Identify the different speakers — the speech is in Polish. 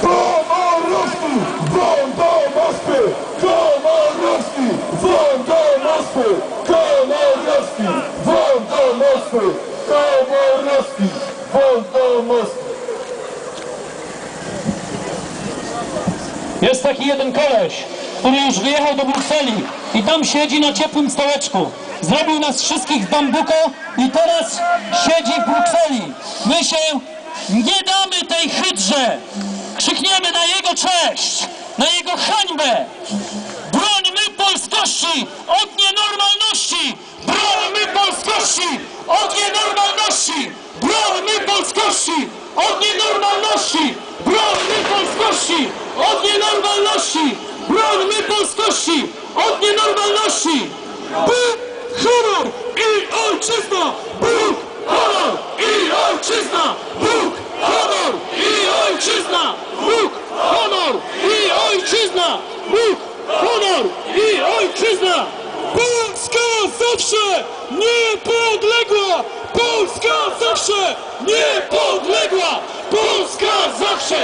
Speaker 1: Komorowski, won do Moskwy! Komorowski, won do Moskwy! Komorowski, won do Moskwy! Komorowski, won do Moskwy!
Speaker 2: Jest taki jeden koleś, który już wyjechał do Brukseli i tam siedzi na ciepłym stołeczku. Zrobił nas wszystkich w bambuko i teraz siedzi w Brukseli. My się nie damy tej hydrze. Krzykniemy na jego cześć, na jego hańbę. Brońmy polskości od nienormalności! Brońmy polskości od nienormalności! Brońmy polskości od nienormalności! Brońmy polskości od nienormalności! Brońmy polskości od nienormalności! Bóg, honor i ojczyzna! Bóg, honor i ojczyzna! Bóg, honor i ojczyzna! Bóg, honor i ojczyzna! Bóg, honor i ojczyzna! Polska zawsze niepodległa! Polska zawsze niepodległa! Polska zawsze